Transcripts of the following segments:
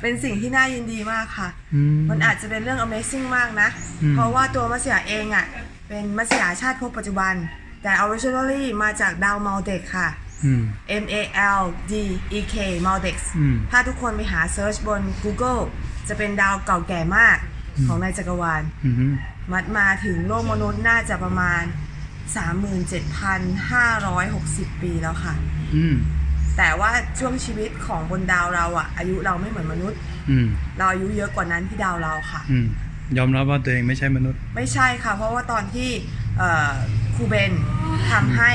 เป็นสิ่งที่น่ายินดีมากค่ะ อืม มันอาจจะเป็นเรื่อง Amazing มากนะ อืม เพราะว่าตัวมัสยาเองอะ เป็นมัสยาชาติภพปัจจุบัน แต่ originally มาจากดาวมัลเด็กค่ะ อืม M A L D E K Maldex อืม ถ้าทุกคนไปหา search บน Google จะเป็นดาวเก่าแก่มากของในจักรวาล อืมมัดมาถึงโลกมนุษย์น่าจะประมาณ 37,560 ปีแล้วค่ะ อืม แต่ว่าช่วงชีวิตของบนดาวเราอะอายุเราไม่เหมือนมนุษย์ อืม เราอายุเยอะกว่านั้นที่ดาวเราค่ะ อืม ยอมรับว่าตัวเองไม่ใช่มนุษย์ ไม่ใช่ค่ะ เพราะว่าตอนที่เอ่อครูเบนทำให้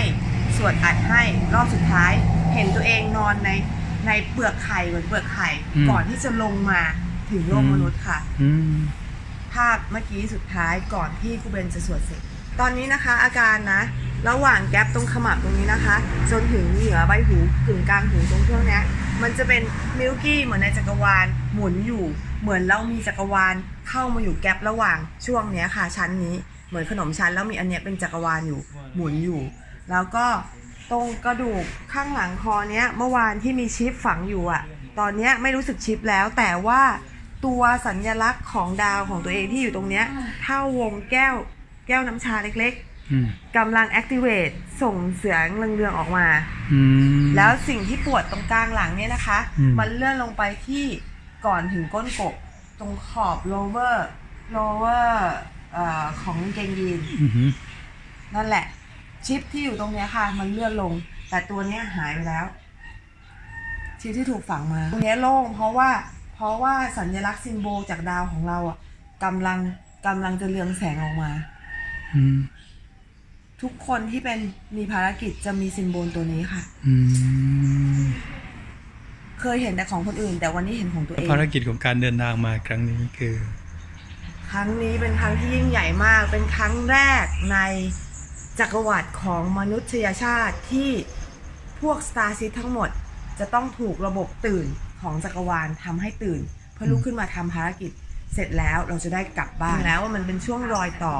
สวดอัดให้รอบสุดท้าย เห็นตัวเองนอนในในเปลือกไข่เหมือนเปลือกไข่อืม ก่อนที่จะลงมาถึงโลกอืมมนุษย์ค่ะ อืม ภาพเมื่อกี้สุดท้ายก่อนที่ครูเบนจะสวดเสร็จ ตอนนี้นะคะอาการนะ ระหว่างแกลบตรงขมับตรงนี้นะคะ จนถึงเหนือใบหูกึ่งกลางหูตรงช่วงนี้มันจะเป็นมิลกี้เหมือนในจักรวาลหมุนอยู่ เหมือนเรามีจักรวาลเข้ามาอยู่แกลบระหว่างช่วงนี้ค่ะชั้นนี้เหมือนขนมชั้นแล้วมีอันเนี้ยเป็นจักรวาลอยู่หมุนอยู่ แล้วก็ตรงกระดูกข้างหลังคอเนี้ยเมื่อวานที่มีชิปฝังอยู่อะตอนเนี้ยไม่รู้สึกชิปแล้วแต่ว่าตัวสัญญลักษณ์ของดาวของตัวเองที่อยู่ตรงเนี้ยเท่าวงแก้ว แก้วน้ำชาเล็กอืมๆกำลัง activate ส่งเสียงเรืองๆออกมาอืมแล้วสิ่งที่ปวดตรงกลางหลังเนี่ยนะคะอืมมันเลื่อนลงไปที่ก่อนถึงก้นกบตรงขอบ lower lower เอ่อของกางเกงยีนอืมนั่นแหละ ชิปที่อยู่ตรงเนี้ยค่ะ มันเลื่อนลง แต่ตัวเนี้ยหายไปแล้ว ชิปที่ถูกฝังมา ตรงเนี้ยโล่งเพราะว่า เพราะว่าสัญลักษณ์ซิมโบลจากดาวของเราอะกำลังกำลังจะเรืองแสงออกมาอืม ทุกคนที่เป็นมีภารกิจจะมีซิมโบลตัวนี้ค่ะอืมเคยเห็นแต่ของคนอื่น แต่วันนี้เห็นของตัวเองภารกิจของการเดินทางมาครั้งนี้คือ ครั้งนี้เป็นครั้งที่ยิ่งใหญ่มาก เป็นครั้งแรกในจักรวรรดิของมนุษยชาติที่พวกสตาร์ซิทั้งหมดจะต้องถูกระบบตื่นของจักรวาลทำให้ตื่น เพื่อลุกขึ้นมาทำภารกิจ เสร็จแล้วเราจะได้กลับบ้านแล้วว่ามันเป็นช่วงรอยต่อ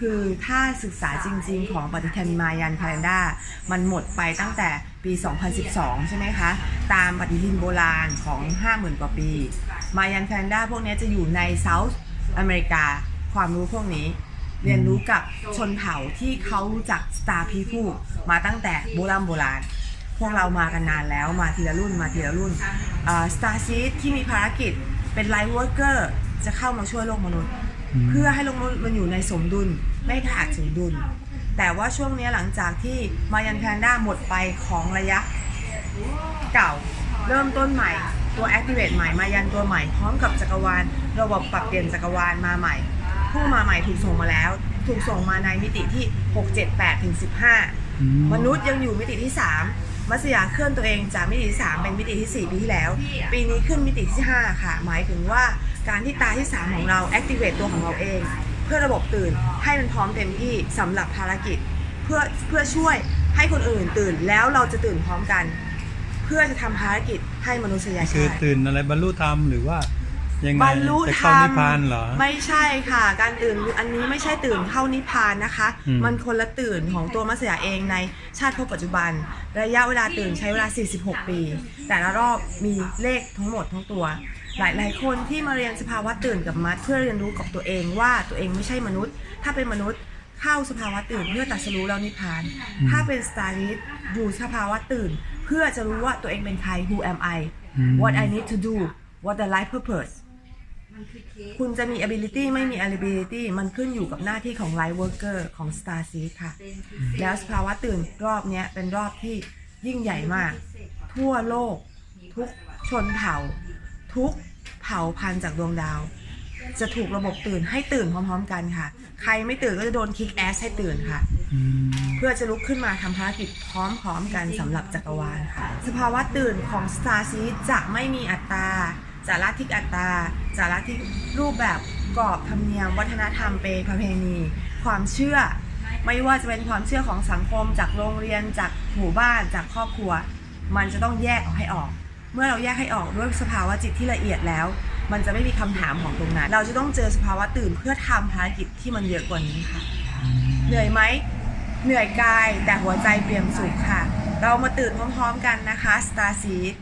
คือถ้าศึกษาจริง ๆ ของปฏิทินมายันแคลนดามันหมดไปตั้งแต่ปี 2012 ใช่ไหมคะ ตามปฏิทินโบราณของ 50,000 กว่าปี มายันแคลนดาพวกนี้จะอยู่ในเซาท์อเมริกาความรู้พวกนี้ เรียนรู้กับชนเผ่าที่เขารู้จัก Star People มาตั้งแต่โบราณโบราณพวกเรามากันนานแล้วมาทีละรุ่นมาทีละรุ่นสตาร์ซีดที่มีภารกิจเป็นไลท์วอร์เกอร์ จะเข้ามาช่วยโลกมนุษย์อืมเพื่อให้โลกมนุษย์มันอยู่ในสมดุลไม่ขาดสมดุล แต่ว่าช่วงนี้หลังจากที่มายันแพนด้าหมดไปของระยะเก่าเริ่มต้นใหม่ตัว Activate ใหม่มายันตัวใหม่ พร้อมกับจักรวาล ระบบปรับเปลี่ยนจักรวาลมาใหม่ ผู้มาใหม่ถูกส่งมาแล้ว ถูกส่งมาในมิติที่ 6 7 8ถึง15อืมมนุษย์ยังอยู่มิติที่ 3 มัสยาเคลื่อนตัวเองจากมิติที่3เป็นมิติที่ 4 ปีที่แล้ว ปีนี้ขึ้นมิติที่ 5 ค่ะ หมายถึงว่า การที่ตาที่ 3 ของเรา activate ตัวของเราเอง เพื่อระบบตื่นให้มันพร้อมเต็มที่สำหรับภารกิจ เพื่อเพื่อช่วยให้คนอื่นตื่นแล้วเราจะตื่นพร้อมกัน เพื่อจะทำภารกิจให้มนุษยคือชาติตื่นอะไรบรรลุธรรมหรือว่ายังไงบรรลุจะธรเข้ารมนิพพานเหรอไม่ใช่ค่ะ การตื่นอันนี้ไม่ใช่ตื่นเข้านิพพานนะคะอืมมันคนละตื่นของตัวมัสยาเองในชาติภพปัจจุบัน ระยะเวลาตื่นใช้เวลา 46 ปี แต่ละรอบมีเลขทั้งหมดทั้งตัว หลายๆคนที่มาเรียนสภาวะตื่นกับมัดเพื่อเรียนรู้กับตัวเองว่าตัวเองไม่ใช่มนุษย์ ถ้าเป็นมนุษย์เข้าสภาวะตื่นเพื่อตรัสรู้แล้วนิพพาน ถ้าเป็นสตาร์ลิสอยู่สภาวะตื่น เพื่อจะรู้ว่าตัวเองเป็นใคร who am I อืม what I need to do what the life purpose คุณจะมี ability ไม่มี ability มันขึ้นอยู่กับหน้าที่ของ light worker ของ Star Seed ค่ะ แล้วสภาวะตื่นรอบเนี้ยเป็นรอบที่ยิ่งใหญ่มาก ทั่วโลก ทุกชนเผ่า ทุกเผ่าพันธุ์จากดวงดาว จะถูกระบบตื่นให้ตื่นพร้อมๆกันค่ะ ใครไม่ตื่นก็จะโดนคิกแอสให้ตื่นค่ะอืมเพื่อจะลุกขึ้นมาทำภารกิจพร้อมๆกันสำหรับจักรวาลค่ะ สภาวะตื่นของ Star Seed จะไม่มีอัตราจะลัทธิอัตราจะลัทธิรูปแบบกรอบธรรมเนียม วัฒนธรรมเปประเพณี ความเชื่อ ไม่ว่าจะเป็นความเชื่อของสังคมจากโรงเรียนจากหมู่บ้านจากครอบครัว มันจะต้องแยกออกให้ออก เมื่อเราแยกให้ออกด้วยสภาวะจิตที่ละเอียดแล้ว มันจะไม่มีคำถามของตรงนั้น เราจะต้องเจอสภาวะตื่นเพื่อทำภารกิจที่มันเยอะกว่านี้ค่ะ เหนื่อยไหม เหนื่อยกายแต่หัวใจเปี่ยมสุขค่ะ เรามาตื่นพร้อมๆกันนะคะ Star Seed